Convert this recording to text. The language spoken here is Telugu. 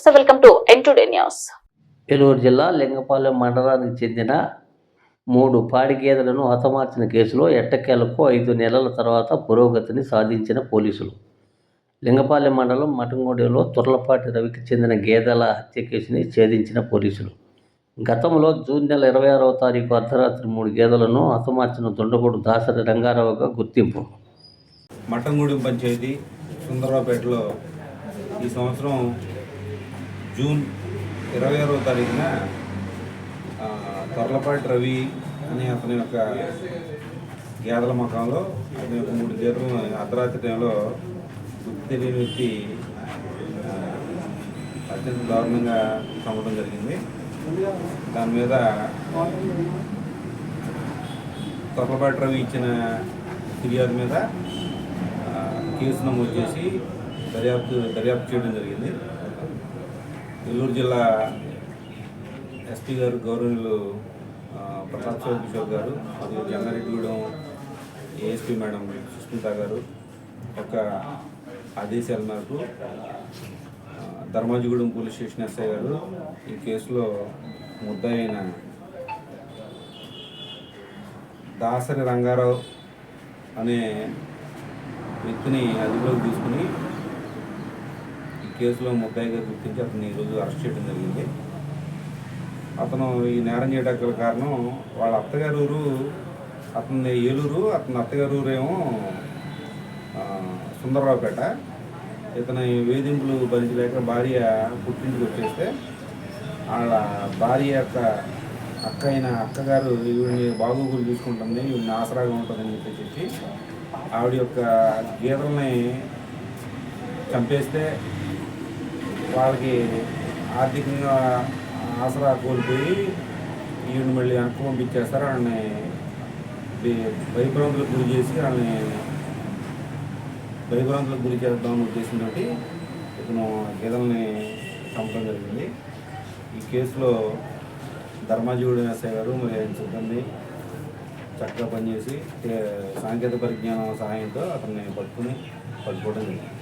నమస్తే welcome to N today news Eluru జిల్లా లింగపాలెం మండలానికి చెందిన మూడు పాడి గేదెలను హతమార్చిన కేసులో ఎట్టకేలకు ఐదు నెలల తర్వాత పురోగతిని సాధించిన పోలీసులు. లింగపాలెం మండలం మటంగూడెలో తుర్లపాటి రవికి చెందిన గేదెల హత్య కేసుని ఛేదించిన పోలీసులు. గతంలో జూన్ నెల ఇరవై ఆరవ తారీఖు అర్ధరాత్రి మూడు గేదెలను హతమార్చిన దుండగూడు దాసరి రంగారావుగా గుర్తింపు. మట్టంగూడెం పంచాయతీ సుందరరావుపేటలో ఈ సంవత్సరం జూన్ ఇరవై ఆరవ తారీఖున ఆ, తొర్లపాటి రవి అనే అతని యొక్క గేదెల మకంలో అతని యొక్క మూడు గేదెలను అర్ధరాత్రి టైంలో గుర్తు తెలియని వ్యక్తి అత్యంత దారుణంగా చంపడం జరిగింది. దాని మీద తొర్లపాటి రవి ఇచ్చిన ఫిర్యాదు మీద కేసు నమోదు చేసి దర్యాప్తు దర్యాప్తు చేయడం జరిగింది. నెల్లూరు జిల్లా ఎస్పీ గారు గౌరవులు ప్రతాప్ కిషోర్ గారు మరియు జంగారెడ్డిగూడెం ఏఎస్పీ మేడం సుస్మిత గారు ఒక ఆదేశాల మేరకు ధర్మాజిగూడెం పోలీస్ స్టేషన్ ఎస్ఐ గారు ఈ కేసులో ముద్దాయి దాసరి రంగారావు అనే వ్యక్తిని అదుపులోకి తీసుకుని కేసులో ముద్దాయిగా గుర్తించి అతను ఈరోజు అరెస్ట్ చేయడం జరిగింది. అతను ఈ నేరం చేయడానికి కారణం వాళ్ళ అత్తగారు ఊరు అతని ఏలూరు అతని అత్తగారు ఊరేమో సుందరరావుపేట. ఇతని వేధింపులు భరించలేక భార్య పుట్టింటికి వచ్చేస్తే వాళ్ళ భార్య యొక్క అక్క అయిన అక్కగారు ఈవిడిని బాగోగులు చూసుకుంటుంది ఈవిడిని ఆసరాగా ఉంటుందని చెప్పి ఆవిడ యొక్క గీతల్ని చంపేస్తే వాళ్ళకి ఆర్థికంగా ఆసరా కోల్పోయి ఈయన మళ్ళీ వెనక్కి పంపించేస్తారు. వాళ్ళని భయభ్రాంతులకు గురి చేసి వాళ్ళని భయభ్రాంతులకు గురి చేద్దామని ఉద్దేశంతో ఇతను గీతల్ని చంపడం జరిగింది. ఈ కేసులో ధర్మాజీవుడు ఎస్ఐ గారు మరి ఆయన సిబ్బంది చక్కగా పనిచేసి సాంకేతిక పరిజ్ఞానం సహాయంతో అతన్ని పట్టుకుని పట్టుకోవడం జరిగింది.